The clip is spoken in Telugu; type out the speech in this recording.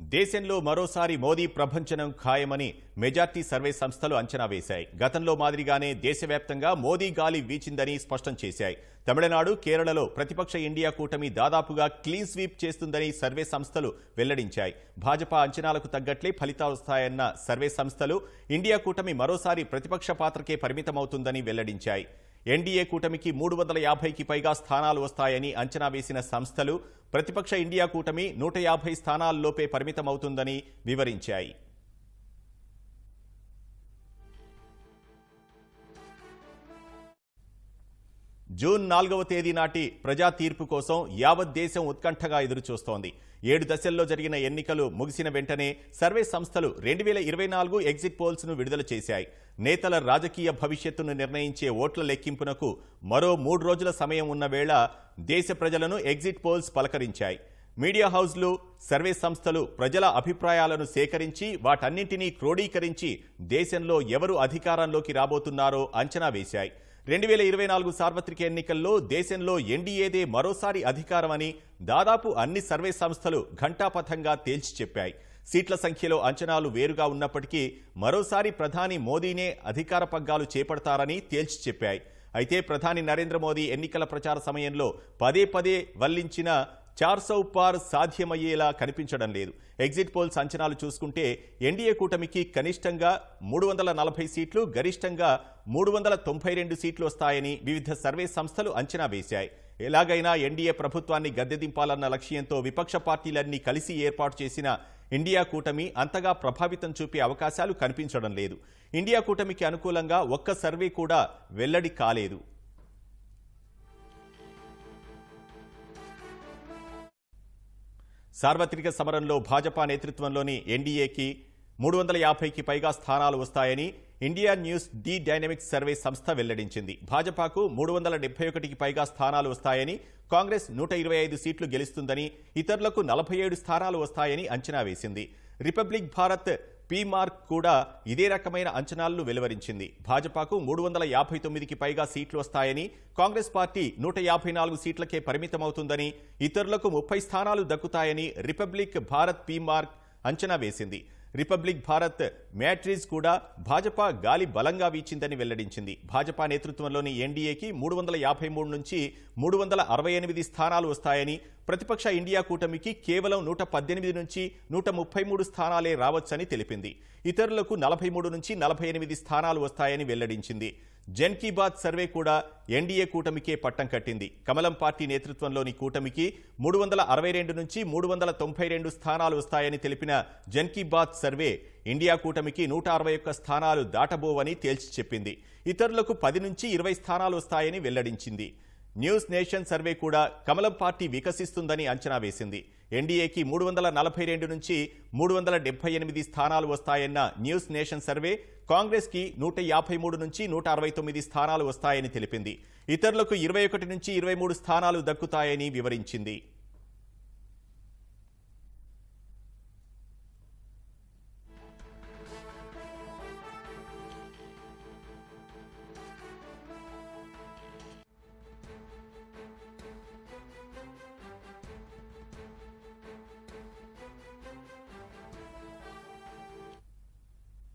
దేశంలో మరోసారి మోదీ ప్రభంచనం ఖాయమని మెజార్టీ సర్వే సంస్థలు అంచనా వేశాయి. గతంలో మాదిరిగానే దేశవ్యాప్తంగా మోదీ గాలి వీచిందని స్పష్టం చేశాయి. తమిళనాడు కేరళలో ప్రతిపక్ష ఇండియా కూటమి దాదాపుగా క్లీన్ స్వీప్ చేస్తుందని సర్వే సంస్థలు వెల్లడించాయి. భాజపా అంచనాలకు తగ్గట్లే ఫలితాలు వస్తాయన్న సర్వే సంస్థలు ఇండియా కూటమి మరోసారి ప్రతిపక్ష పాత్రకే పరిమితమవుతుందని వెల్లడించాయి. ఎన్డీఏ కూటమికి మూడు వందల యాభైకి పైగా స్థానాలు వస్తాయని అంచనా వేసిన సంస్థలు ప్రతిపక్ష ఇండియా కూటమి నూట యాభై స్థానాల్లోపే పరిమితమవుతుందని వివరించాయి. జూన్ నాలుగవ తేదీ నాటి ప్రజా తీర్పు కోసం యావత్ దేశం ఉత్కంఠగా ఎదురుచూస్తోంది. ఏడు దశల్లో జరిగిన ఎన్నికలు ముగిసిన వెంటనే సర్వే సంస్థలు రెండు వేల ఇరవై నాలుగు ఎగ్జిట్ పోల్స్ను విడుదల చేశాయి. నేతల రాజకీయ భవిష్యత్తును నిర్ణయించే ఓట్ల లెక్కింపునకు మరో మూడు రోజుల సమయం ఉన్న వేళ దేశ ప్రజలను ఎగ్జిట్ పోల్స్ పలకరించాయి. మీడియా హౌస్లు సర్వే సంస్థలు ప్రజల అభిప్రాయాలను సేకరించి వాటన్నింటినీ క్రోడీకరించి దేశంలో ఎవరు అధికారంలోకి రాబోతున్నారో అంచనా వేశాయి. రెండు వేల ఇరవై నాలుగు సార్వత్రిక ఎన్నికల్లో దేశంలో ఎన్డీఏదే మరోసారి అధికారమని దాదాపు అన్ని సర్వే సంస్థలు ఘంటాపథంగా తేల్చి చెప్పాయి. సీట్ల సంఖ్యలో అంచనాలు వేరుగా ఉన్నప్పటికీ మరోసారి ప్రధాని మోదీనే అధికార పగ్గాలు చేపడతారని తేల్చి చెప్పాయి. అయితే ప్రధాని నరేంద్ర మోదీ ఎన్నికల ప్రచార సమయంలో పదే పదే వల్లించిన చార్సౌ పార్ సాధ్యమయ్యేలా కనిపించడం లేదు. ఎగ్జిట్ పోల్స్ అంచనాలు చూసుకుంటే ఎన్డీఏ కూటమికి కనిష్టంగా మూడు వందల నలభై సీట్లు గరిష్టంగా మూడు వందల తొంభై రెండు సీట్లు వస్తాయని వివిధ సర్వే సంస్థలు అంచనా వేశాయి. ఎలాగైనా ఎన్డీఏ ప్రభుత్వాన్ని గద్దెదింపాలన్న లక్ష్యంతో విపక్ష పార్టీలన్నీ కలిసి ఏర్పాటు చేసిన ఇండియా కూటమి అంతగా ప్రభావితం చూపే అవకాశాలు కనిపించడం లేదు. ఇండియా కూటమికి అనుకూలంగా ఒక్క సర్వే కూడా వెల్లడి కాలేదు. సార్వత్రిక సమరంలో భాజపా నేతృత్వంలోని ఎన్డీఏకి మూడు వందల యాభైకి పైగా స్థానాలు వస్తాయని India news D dynamics survey సంస్థ వెల్లడించింది. భాజపాకు మూడు వందల డెబ్బై ఒకటికి పైగా స్థానాలు వస్తాయని కాంగ్రెస్ నూట ఇరవై ఐదు సీట్లు గెలుస్తుందని ఇతరులకు నలభై ఏడు స్థానాలు వస్తాయని అంచనా వేసింది. రిపబ్లిక్ భారత్ పీ మార్క్ కూడా ఇదే రకమైన అంచనాలను వెలువరించింది. భాజపాకు మూడు వందల యాభై తొమ్మిదికి పైగా సీట్లు వస్తాయని కాంగ్రెస్ పార్టీ నూట యాభై నాలుగు సీట్లకే పరిమితమవుతుందని ఇతరులకు ముప్పై స్థానాలు దక్కుతాయని రిపబ్లిక్ భారత్ పీ మార్క్ అంచనా వేసింది. రిపబ్లిక్ భారత్ మ్యాట్రిజ్ కూడా భాజపా గాలి బలంగా వీచిందని వెల్లడించింది. భాజపా నేతృత్వంలోని ఎన్డీఏకి మూడు వందల యాభై మూడు నుంచి మూడు వందల అరవై ఎనిమిది స్థానాలు వస్తాయని ప్రతిపక్ష ఇండియా కూటమికి కేవలం నూట పద్దెనిమిది నుంచి నూట ముప్పై మూడు స్థానాలే రావచ్చని తెలిపింది. ఇతరులకు నలభై మూడు నుంచి నలభై ఎనిమిది స్థానాలు వస్తాయని వెల్లడించింది. జన్ కీ బాత్ సర్వే కూడా ఎన్డీఏ కూటమికే పట్టం కట్టింది. కమలం పార్టీ నేతృత్వంలోని కూటమికి మూడు వందల అరవై రెండు నుంచి మూడు వందల తొంభై రెండు స్థానాలు వస్తాయని తెలిపిన జన్ కీ బాత్ సర్వే ఇండియా కూటమికి నూట అరవై ఒక్క స్థానాలు దాటబోవని తేల్చి చెప్పింది. ఇతరులకు పది నుంచి ఇరవై స్థానాలు వస్తాయని వెల్లడించింది. న్యూస్ నేషన్ సర్వే కూడా కమలం పార్టీ వికసిస్తుందని అంచనా వేసింది. ఎన్డీఏకి మూడు వందల నలభై రెండు నుంచి మూడు వందల డెబ్బై ఎనిమిది స్థానాలు వస్తాయన్న న్యూస్ నేషన్ సర్వే కాంగ్రెస్కి నూట యాభై మూడు నుంచి నూట అరవై తొమ్మిది స్థానాలు వస్తాయని తెలిపింది. ఇతరులకు ఇరవై ఒకటి నుంచి ఇరవై మూడు స్థానాలు దక్కుతాయని వివరించింది.